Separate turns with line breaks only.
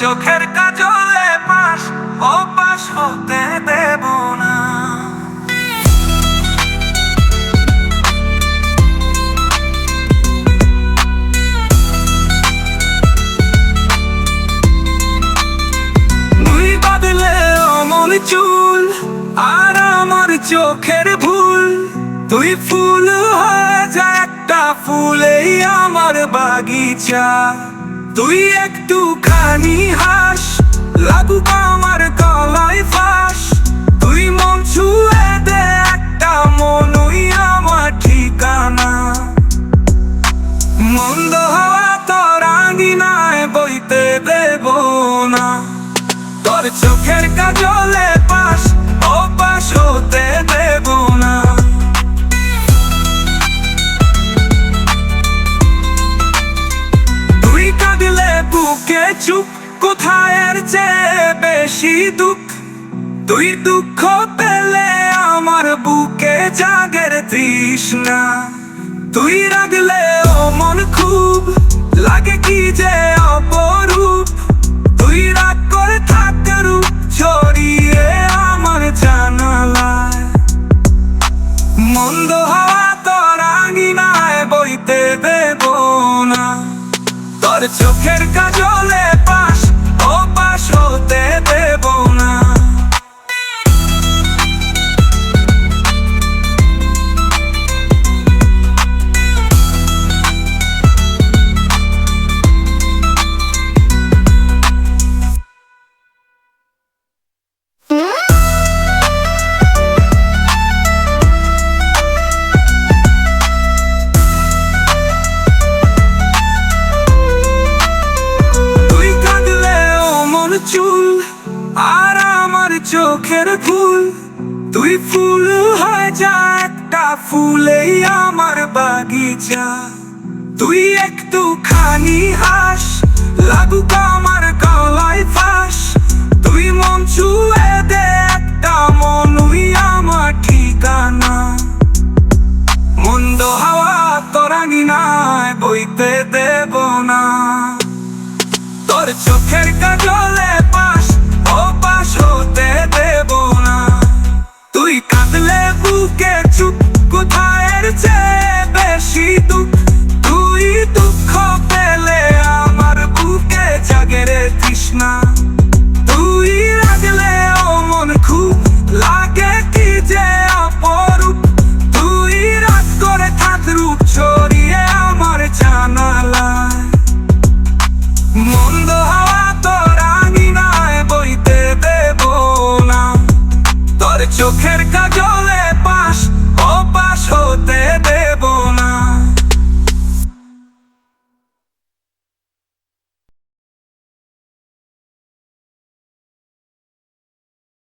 চোখের কাজলে পাশ ও পাশ হতে দেব না। তুই বাদলে অমন চুল, আর আমার চোখের ভুল। তুই ফুল হয়ে একটা ফুলেই আমার বাগিচা। তুই একটু খানি হাস, লাগুক আমার গলায় ফাঁস। তুই মন ছুঁয়ে দে, একটা মনই আমার ঠিকানা। মন্দ হওয়া তোর আঙিনায় বইতে দেব না। তোর চোখের কাজলে বুকে চুপ, কোথায় চেয়ে বেশি দুঃখ? তুই দুঃখ পেলে আমার বুকে জাগের তৃষ্ণা। তুই রাগলে ও মন খুব, লাগে কি যে অপরূপ? তুই রাগ করে থাক রূপ ছড়িয়ে আমার জানালায়। মন্দ হাওয়া তোর আঙিনায় বইতে দেব না। তোর চোখের আর আমার চোখের ফুল, তুই ফুল যা, একটা ফুলেই আমার বাগিচা। তুই একটু খানি হাস, লাগুক আমার চোখের